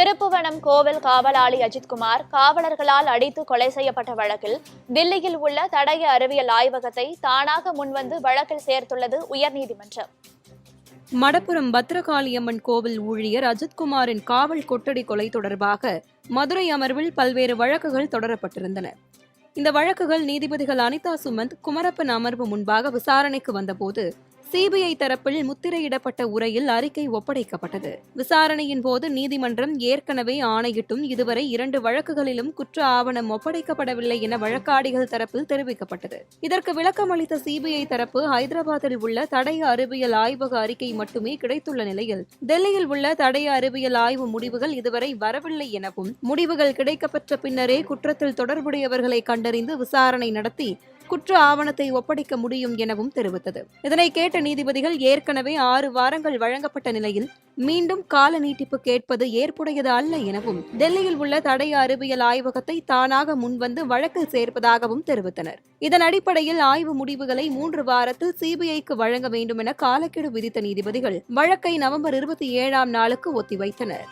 திருப்புவனம் கோவில் காவலாளி அஜித்குமார் காவலர்களால் அடித்து கொலை செய்யப்பட்ட வழக்கில் தில்லியில் உள்ள தடய அறிவியல் ஆய்வகத்தை தானாக முன்வந்து வழக்கில் சேர்த்துள்ளது உயர்நீதிமன்றம். மடப்புரம் பத்ரகாளியம்மன் கோவில் ஊழியர் அஜித்குமாரின் காவல் கொட்டடி கொலை தொடர்பாக மதுரை அமர்வில் பல்வேறு வழக்குகள் தொடரப்பட்டிருந்தன. இந்த வழக்குகள் நீதிபதிகள் அனிதா சுமந்த் குமரப்பன் அமர்வு முன்பாக விசாரணைக்கு வந்தபோது சிபிஐ தரப்பில் முத்திரையிடப்பட்ட உரையில் அறிக்கை ஒப்படைக்கப்பட்டது. விசாரணையின் போது நீதிமன்றம் ஏற்கனவே ஆணையிட்டும் இதுவரை இரண்டு வழக்குகளிலும் குற்ற ஆவணம் ஒப்படைக்கப்படவில்லை என வழக்காடிகள் தரப்பில் தெரிவிக்கப்பட்டது. இதற்கு விளக்கம் அளித்த சிபிஐ தரப்பு ஹைதராபாத்தில் உள்ள தடய அறிவியல் ஆய்வக அறிக்கை மட்டுமே கிடைத்துள்ள நிலையில் டெல்லியில் உள்ள தடய அறிவியல் ஆய்வு முடிவுகள் இதுவரை வரவில்லை எனவும் முடிவுகள் கிடைக்கப்பெற்ற பின்னரே குற்றத்தில் தொடர்புடையவர்களை கண்டறிந்து விசாரணை நடத்தி குற்ற ஆவணத்தை ஒப்படைக்க முடியும் எனவும் தெரிவித்தது. இதனை கேட்ட நீதிபதிகள் ஏற்கனவே ஆறு வாரங்கள் வழங்கப்பட்ட நிலையில் மீண்டும் கால நீட்டிப்பு கேட்பது ஏற்புடையது அல்ல எனவும் டெல்லியில் உள்ள தடய அறிவியல் ஆய்வகத்தை தானாக முன்வந்து வழக்கில் சேர்ப்பதாகவும் தெரிவித்தனர். இதன் அடிப்படையில் ஆய்வு முடிவுகளை மூன்று வாரத்தில் சிபிஐக்கு வழங்க வேண்டும் என காலக்கெடு விதித்த நீதிபதிகள் வழக்கை நவம்பர் இருபத்தி ஏழாம் நாளுக்கு ஒத்திவைத்தனர்.